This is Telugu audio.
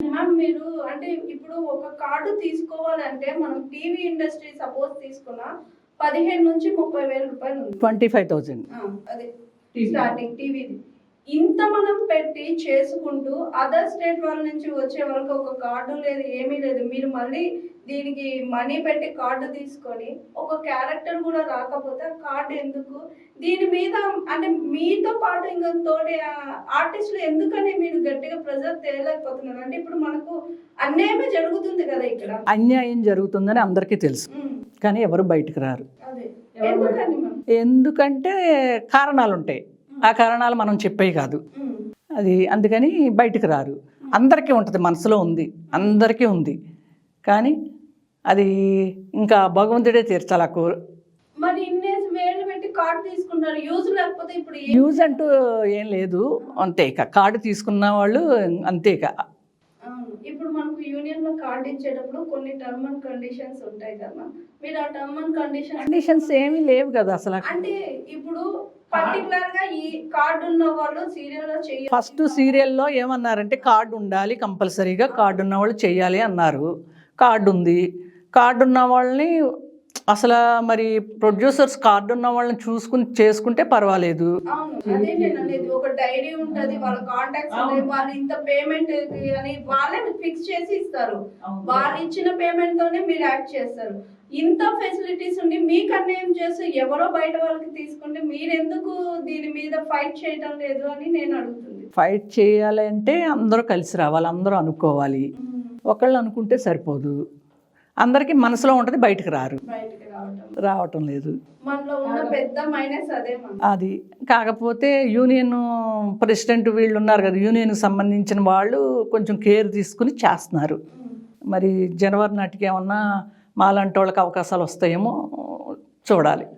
మ్యామ్ మీరు అంటే ఇప్పుడు ఒక కార్డు తీసుకోవాలంటే మనం టీవీ ఇండస్ట్రీ సపోజ్ తీసుకున్నా పదిహేను నుంచి ముప్పై వేల రూపాయలు ఉంది. ట్వంటీ ఫైవ్ థౌజండ్ ఆ, అదే స్టార్టింగ్ టీవీది. ఇంత మనం పెట్టి చేసుకుంటూ అదర్ స్టేట్ వాళ్ళ నుంచి వచ్చే వాళ్ళకి ఒక కార్డు లేదు ఏమీ లేదు. మీరు మళ్ళీ దీనికి మనీ పెట్టి కార్డు తీసుకొని ఒక క్యారెక్టర్ కూడా రాకపోతే ఆ కార్డు ఎందుకు? దీని మీద అంటే మీతో పాటు ఇంకా తోటి ఆర్టిస్టులు ఎందుకని అంటే ఇప్పుడు మనకు అన్యాయమే జరుగుతుంది కదా ఇక్కడ. అన్యాయం జరుగుతుందని అందరికీ తెలుసు. కానీ ఎవరు బయటకు రారు. ఎందుకంటే కారణాలు ఉంటాయి ఆ కారణాలు మనం చెప్పేవి కాదు. అది అందుకని బయటకు రారు. అందరికీ ఉంటుంది. మనసులో ఉంది. అందరికీ ఉంది. కానీ అది ఇంకా భగవంతుడే తీర్చాలి ఆ కోరు మరి ఇన్నేసి వేలు పెట్టి కార్డు తీసుకున్నారు. యూజ్ లేకపోతే ఇప్పుడు ఏం యూజ్ అంటూ ఏం లేదు. అంతే ఇక. కార్డు తీసుకున్న వాళ్ళు అంతే ఇక. ఇప్పుడు మనకు యూనియన్లో కార్డు ఇచ్చేటప్పుడు కొన్ని టర్మ్ అండ్ కండిషన్స్ ఉంటాయి కదా. మీరు ఆ టర్మ్ అండ్ కండిషన్ కండిషన్స్ ఏమీ లేవు కదా అసలు. అంటే ఇప్పుడు పర్టికులర్గా ఈ కార్డు ఉన్న వాళ్ళు సీరియల్లో చేయాలి ఫస్ట్ సీరియల్లో ఏమన్నారంటే కార్డు ఉండాలి కంపల్సరీగా కార్డు ఉన్న వాళ్ళు చెయ్యాలి అన్నారు. కార్డు ఉంది. కార్డు ఉన్న వాళ్ళని అసలు మరి ప్రొడ్యూసర్స్ కార్డు ఉన్న వాళ్ళని చూసుకుని చేసుకుంటే పర్వాలేదు. ఒక డైరీ ఉంటది వాళ్ళ కాంటాక్ట్స్ వాళ్ళు ఇంత పేమెంట్ అని వాళ్ళే ఫిక్స్ చేసి ఇస్తారు. వాళ్ళు ఇచ్చిన పేమెంట్ తోనే మీరు యాక్ట్ చేస్తారు. ఇంత ఫెసిలిటీస్ ఉండి మీకు అన్యాయం చేస్తూ ఎవరో బయట వాళ్ళకి తీసుకుంటే మీరు ఎందుకు దీని మీద ఫైట్ చేయటం లేదు అని నేను అడుగుతుంది. ఫైట్ చేయాలి అంటే అందరూ కలిసి రావాలి అందరూ అనుకోవాలి. ఒకళ్ళు అనుకుంటే సరిపోదు. అందరికీ మనసులో ఉంటుంది బయటకు రారు. బయటకు రావటం. రావటం లేదు. మనలో ఉన్న పెద్ద మైనస్ అదే మన అది. కాకపోతే యూనియన్ ప్రెసిడెంట్ వీళ్ళు ఉన్నారు కదా యూనియన్కి సంబంధించిన వాళ్ళు కొంచెం కేర్ తీసుకుని చేస్తున్నారు. మరి జనవరి నాటికి ఏమన్నా మాలాంటి వాళ్ళకి అవకాశాలు వస్తాయేమో చూడాలి.